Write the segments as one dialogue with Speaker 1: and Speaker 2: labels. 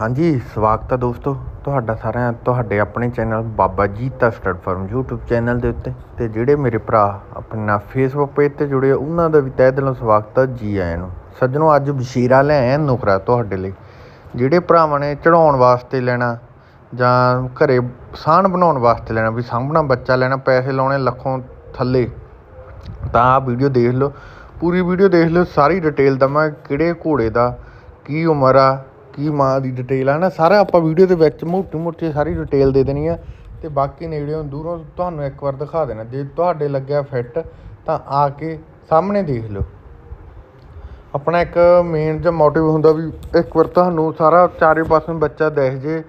Speaker 1: ਹਾਂਜੀ, ਸਵਾਗਤ ਹੈ ਦੋਸਤੋ ਤੁਹਾਡਾ ਸਾਰਿਆਂ, ਤੁਹਾਡੇ ਆਪਣੇ channel Baba Jita stud farm YouTube channel ਦੇ ਉੱਤੇ ਤੇ ਜਿਹੜੇ ਮੇਰੇ ਭਰਾ ਆਪਣੇ ਨਾਲ Facebook ਪੇਜ ਤੇ ਜੁੜੇ ਉਹਨਾਂ ਦਾ ਵੀ ਤਹਿ ਦਿਲੋਂ ਸਵਾਗਤ ਹੈ ਜੀ ਆਇਆਂ ਨੂੰ। ਸੱਜਣੋ, ਅੱਜ ਬਸ਼ੀਰਾ ਲੈ ਆਏ ਨੁਕਰਾ ਤੁਹਾਡੇ ਲਈ। ਜਿਹੜੇ ਭਰਾਵਾਂ ਨੇ ਚੜਾਉਣ ਵਾਸਤੇ ਲੈਣਾ ਜਾਂ ਘਰੇ ਸਾਣ ਬਣਾਉਣ ਵਾਸਤੇ ਲੈਣਾ, ਵੀ ਸਾਂਭਣਾ, ਬੱਚਾ ਲੈਣਾ, ਪੈਸੇ ਲਾਉਣੇ ਲੱਖੋਂ ਥੱਲੇ, ਤਾਂ ਆਹ ਵੀਡੀਓ ਦੇਖ ਲਓ। ਪੂਰੀ ਵੀਡੀਓ ਦੇਖ ਲਓ, ਸਾਰੀ ਡਿਟੇਲ ਦਵਾਂ ਕਿਹੜੇ ਘੋੜੇ ਦਾ, ਕੀ ਉਮਰ ਆ ਕੀ ਮਾਂ ਦੀ ਡਿਟੇਲ ਆ ਨਾ ਸਾਰਾ ਆਪਾਂ ਵੀਡੀਓ ਦੇ ਵਿੱਚ ਮੋਟੀ ਮੋਟੀ ਸਾਰੀ ਡਿਟੇਲ ਦੇ ਦੇਣੀ ਆ। ਤੇ ਬਾਕੀ ਨੇੜਿਓਂ ਦੂਰੋਂ ਤੁਹਾਨੂੰ ਇੱਕ ਵਾਰ ਦਿਖਾ ਦੇਣਾ। ਜੇ ਤੁਹਾਡੇ ਲੱਗਿਆ ਫਿੱਟ ਤਾਂ ਆ ਕੇ ਸਾਹਮਣੇ ਦੇਖ ਲਓ। ਆਪਣਾ ਇੱਕ ਮੇਨ ਜਿਹਾ ਮੋਟਿਵ ਹੁੰਦਾ ਵੀ ਇੱਕ ਵਾਰ ਤੁਹਾਨੂੰ ਸਾਰਾ ਚਾਰੇ ਪਾਸੇ ਬੱਚਾ ਦਿਖ ਜੇ,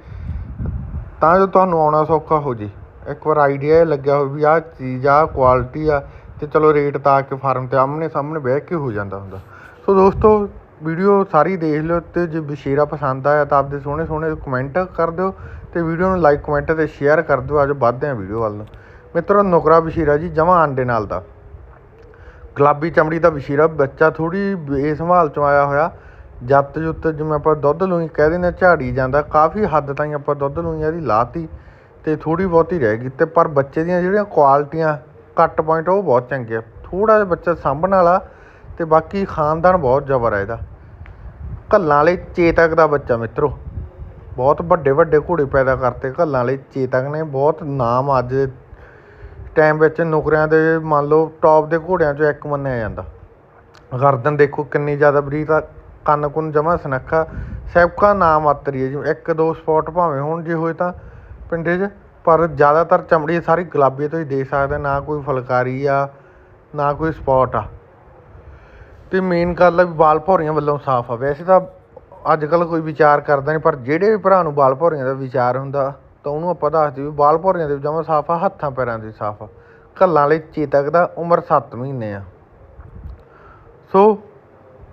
Speaker 1: ਤਾਂ ਜੋ ਤੁਹਾਨੂੰ ਆਉਣਾ ਸੌਖਾ ਹੋ ਜੇ। ਇੱਕ ਵਾਰ ਆਈਡੀਆ ਲੱਗਿਆ ਹੋਵੇ ਵੀ ਆਹ ਚੀਜ਼ ਆ ਕੁਆਲਿਟੀ ਆ, ਤੇ ਚਲੋ ਰੇਟ ਤਾਂ ਆ ਕੇ ਫਾਰਮ ਤੇ ਆਮਨੇ ਸਾਹਮਣੇ ਬਹਿ ਕੇ ਹੋ ਜਾਂਦਾ ਹੁੰਦਾ। ਸੋ ਦੋਸਤੋ ਵੀਡੀਓ ਸਾਰੀ ਦੇਖ ਲਿਓ ਅਤੇ ਜੇ ਬਸ਼ੀਰਾ ਪਸੰਦ ਆਇਆ ਤਾਂ ਆਪਦੇ ਸੋਹਣੇ ਸੋਹਣੇ ਕਮੈਂਟ ਕਰ ਦਿਓ ਅਤੇ ਵੀਡੀਓ ਨੂੰ ਲਾਈਕ ਕਮੈਂਟ ਅਤੇ ਸ਼ੇਅਰ ਕਰ ਦਿਓ। ਅੱਜ ਵੱਧਦੇ ਹਾਂ ਵੀਡੀਓ ਵੱਲ ਨੂੰ। ਮਿੱਤਰੋ ਨੁਕਰਾ ਬਸ਼ੀਰਾ ਜੀ ਜਮਾ ਆਂਡੇ ਨਾਲ ਦਾ। ਗੁਲਾਬੀ ਚਮੜੀ ਦਾ ਬਸ਼ੀਰਾ ਬੱਚਾ ਥੋੜੀ ਬੇਸੰਭਾਲ ਚੋਂ ਆਇਆ ਹੋਇਆ। ਜੱਤ ਜੁੱਤ ਜਿਵੇਂ ਆਪਾਂ ਦੁੱਧ ਲੂਈ ਕਹਿ ਦਿੰਦੇ ਹਾਂ, ਝਾੜੀ ਜਾਂਦਾ। ਕਾਫੀ ਹੱਦ ਤਾਈਂ ਆਪਾਂ ਦੁੱਧ ਲੂਈ ਇਹਦੀ ਲਾਤੀ ਤੇ ਥੋੜੀ ਬਹੁਤੀ ਰਹਿ ਗਈ ਤੇ ਪਰ ਬੱਚੇ ਦੀਆਂ ਜਿਹੜੀਆਂ ਕੁਆਲਿਟੀਆਂ ਕੱਟ ਪੁਆਇੰਟ ਉਹ ਬਹੁਤ ਚੰਗੇ ਆ ਥੋੜਾ ਜਿਹਾ ਬੱਚਾ ਸਾਂਭਣ ਵਾਲਾ ਤੇ ਬਾਕੀ ਖਾਨਦਾਨ ਬਹੁਤ ਜ਼ਬਰ ਹੈ ਇਹਦਾ। ਘੱਲਾਂ ਵਾਲੇ ਚੇਤਕ ਦਾ ਬੱਚਾ ਮਿੱਤਰੋ। ਬਹੁਤ ਵੱਡੇ ਵੱਡੇ ਘੋੜੇ ਪੈਦਾ ਕਰਤੇ ਘੱਲਾਂ ਵਾਲੇ ਚੇਤਕ ਨੇ। ਬਹੁਤ ਨਾਮ ਅੱਜ ਟਾਈਮ ਵਿੱਚ ਨੁਕਰਿਆਂ ਦੇ ਮੰਨ ਲਓ ਟੌਪ ਦੇ ਘੋੜਿਆਂ 'ਚੋਂ ਇੱਕ ਮੰਨਿਆ ਜਾਂਦਾ। ਗਰਦਨ ਦੇਖੋ ਕਿੰਨੀ ਜ਼ਿਆਦਾ ਬਰੀਕ ਆ, ਕੰਨ ਕੁੰਨ ਜਮਾ ਸਨੱਖਾ ਸੈਬਕਾ ਨਾਮ ਆਤਰੀ ਹੈ ਜਿਵੇਂ ਇੱਕ ਦੋ ਸਪੌਟ ਭਾਵੇਂ ਹੁਣ ਜੇ ਹੋਏ ਤਾਂ ਪਿੰਡੇ 'ਚ, ਪਰ ਜ਼ਿਆਦਾਤਰ ਚਮੜੀ ਸਾਰੀ ਗੁਲਾਬੀ ਤੁਸੀਂ ਦੇਖ ਸਕਦੇ ਨਾ ਕੋਈ ਫੁਲਕਾਰੀ ਆ, ਨਾ ਕੋਈ ਸਪੌਟ ਆ। ਤੇ ਮੇਨ ਗੱਲ ਆ ਵੀ ਵਾਲ ਭੌਰੀਆਂ ਵੱਲੋਂ ਸਾਫ਼ ਆ। ਵੈਸੇ ਤਾਂ ਅੱਜ ਕੱਲ ਕੋਈ ਵਿਚਾਰ ਕਰਦਾ ਨਹੀਂ, ਪਰ ਜਿਹੜੇ ਵੀ ਭਰਾ ਨੂੰ ਵਾਲ ਭੌਰੀਆਂ ਦਾ ਵਿਚਾਰ ਹੁੰਦਾ, ਤਾਂ ਉਹਨੂੰ ਆਪਾਂ ਦੱਸਦੇ ਵੀ ਵਾਲ ਭੌਰੀਆਂ ਦੇ ਜਮਾ ਸਾਫ਼ ਆ, ਹੱਥਾਂ ਪੈਰਾਂ ਦੇ ਸਾਫ਼ ਆ। ਘੱਲਾਂ ਲਈ ਚੇਤਕ ਦਾ ਉਮਰ 7 ਮਹੀਨੇ ਆ। ਸੋ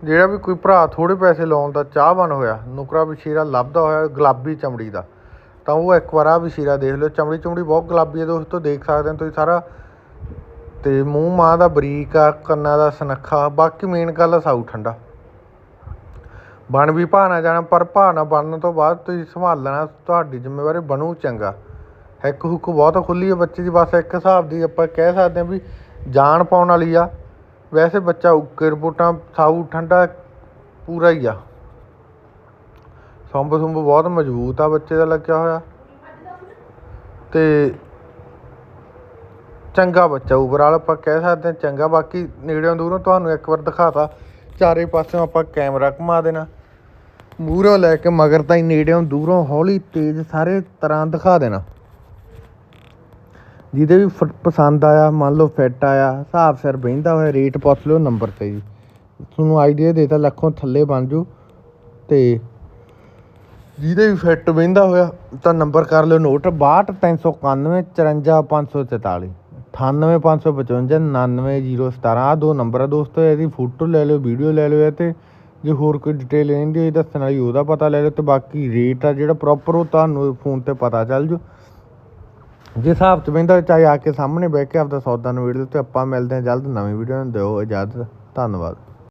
Speaker 1: ਜਿਹੜਾ ਵੀ ਕੋਈ ਭਰਾ ਥੋੜੇ ਪੈਸੇ ਲਾਉਣ ਦਾ ਚਾਹਵਾਨ ਹੋਇਆ, ਨੁਕਰਾ ਬਸ਼ੀਰਾ ਲੱਭਦਾ ਹੋਇਆ ਗੁਲਾਬੀ ਚਮੜੀ ਦਾ, ਤਾਂ ਉਹ ਇੱਕ ਵਾਰ ਆ ਬਸ਼ੀਰਾ ਦੇਖ ਲਿਓ। ਚਮੜੀ ਚਮੜੀ ਬਹੁਤ ਗੁਲਾਬੀ ਹੈ ਦੋਸਤੋ, ਦੇਖ ਸਕਦੇ ਹੋ ਤੁਸੀਂ ਸਾਰਾ ਅਤੇ ਮੂੰਹ ਮਾਂ ਦਾ ਬਰੀਕ ਆ, ਕੰਨਾਂ ਦਾ ਸੁਨੱਖਾ, ਬਾਕੀ ਮੇਨ ਗੱਲ ਆ ਸਾਊ ਠੰਡਾ। ਬਣ ਵੀ ਭਾਅ ਭਾਣਾ ਜਾਣਾ, ਪਰ ਭਾਅ ਭਾਣਾ ਬਣਨ ਤੋਂ ਬਾਅਦ ਤੁਸੀਂ ਸੰਭਾਲ ਲੈਣਾ, ਤੁਹਾਡੀ ਜ਼ਿੰਮੇਵਾਰੀ ਬਣੂ ਚੰਗਾ। ਹਿੱਕ ਹੁੱਕ ਬਹੁਤ ਖੁੱਲੀ ਹੈ ਬੱਚੇ ਦੀ, ਬਸ ਇੱਕ ਹਿਸਾਬ ਦੀ ਆਪਾਂ ਕਹਿ ਸਕਦੇ ਹਾਂ ਵੀ ਜਾਨ ਪਾਉਣ ਵਾਲੀ ਆ। ਵੈਸੇ ਬੱਚਾ ਉੱਕੇ ਰਿਪੋਰਟਾਂ ਸਾਊ ਠੰਡਾ ਪੂਰਾ ਹੀ ਆ। ਸੰਭ ਸੁੰਭ ਬਹੁਤ ਮਜ਼ਬੂਤ ਆ ਬੱਚੇ ਦਾ ਲੱਗਿਆ ਹੋਇਆ। ਤੇ ਚੰਗਾ ਬੱਚਾ ਓਵਰਆਲ ਆਪਾਂ ਕਹਿ ਸਕਦੇ ਹਾਂ ਚੰਗਾ, ਬਾਕੀ ਨੇੜਿਓਂ ਦੂਰੋਂ ਤੁਹਾਨੂੰ ਇੱਕ ਵਾਰ ਦਿਖਾਤਾ। ਚਾਰੇ ਪਾਸਿਓਂ ਆਪਾਂ ਕੈਮਰਾ ਘੁਮਾ ਦੇਣਾ। ਮੂਹਰੋਂ ਲੈ ਕੇ ਮਗਰ ਤਾਈਂ ਨੇੜਿਓਂ ਦੂਰੋਂ ਹੌਲੀ ਤੇਜ਼ ਸਾਰੇ ਤਰ੍ਹਾਂ ਦਿਖਾ ਦੇਣਾ। ਜਿਹਦੇ ਵੀ ਫ- ਪਸੰਦ ਆਇਆ, ਮੰਨ ਲਓ ਫਿੱਟ ਆਇਆ, ਹਿਸਾਬ ਸਿਰ ਬਹਿੰਦਾ ਹੋਇਆ, ਰੇਟ ਪੁੱਛ ਲਿਓ ਨੰਬਰ ਤੇ ਜੀ। ਤੁਹਾਨੂੰ ਆਈਡੀਆ ਦੇਤਾ ਲੱਖੋਂ ਥੱਲੇ ਬਣ ਜੂ। ਤੇ ਜਿਹਦੇ ਵੀ ਫਿੱਟ ਬਹਿੰਦਾ ਹੋਇਆ, ਤਾਂ ਨੰਬਰ ਕਰ ਲਿਓ ਨੋਟ ਅਠਾਨਵੇਂ ਪੰਜ ਸੌ ਪਚਵੰਜਾ ਉਣਾਨਵੇਂ ਜ਼ੀਰੋ ਸਤਾਰਾਂ। ਆਹ ਦੋ ਨੰਬਰ ਆ ਦੋਸਤੋ, ਇਹਦੀ ਫੋਟੋ ਲੈ ਲਿਓ ਵੀਡੀਓ ਲੈ ਲਿਓ ਇਹ ਤੇ। ਜੇ ਹੋਰ ਕੋਈ ਡਿਟੇਲ ਲੈਂਦੀ ਹੋਈ ਦੱਸਣ ਵਾਲੀ, ਉਹਦਾ ਪਤਾ ਲੈ ਲਿਓ ਤੇ ਬਾਕੀ ਰੇਟ ਆ ਜਿਹੜਾ ਪ੍ਰੋਪਰ ਉਹ ਤੁਹਾਨੂੰ ਫੋਨ ਤੇ ਪਤਾ ਚੱਲ ਜੂ। ਜੇ ਹਿਸਾਬ ਚ ਬਹਿੰਦਾ ਚਾਹੇ ਆ ਕੇ ਸਾਹਮਣੇ ਬਹਿ ਕੇ ਆਪਦਾ ਸੌਦਾ ਨਵੇੜ ਦਿਓ ਤੇ ਆਪਾਂ ਮਿਲਦੇ ਹਾਂ ਜਲਦ। ਨਵੀਂ ਵੀਡੀਓ ਨੂੰ ਦਿਓ ਇਜਾਜ਼ਤ। ਧੰਨਵਾਦ।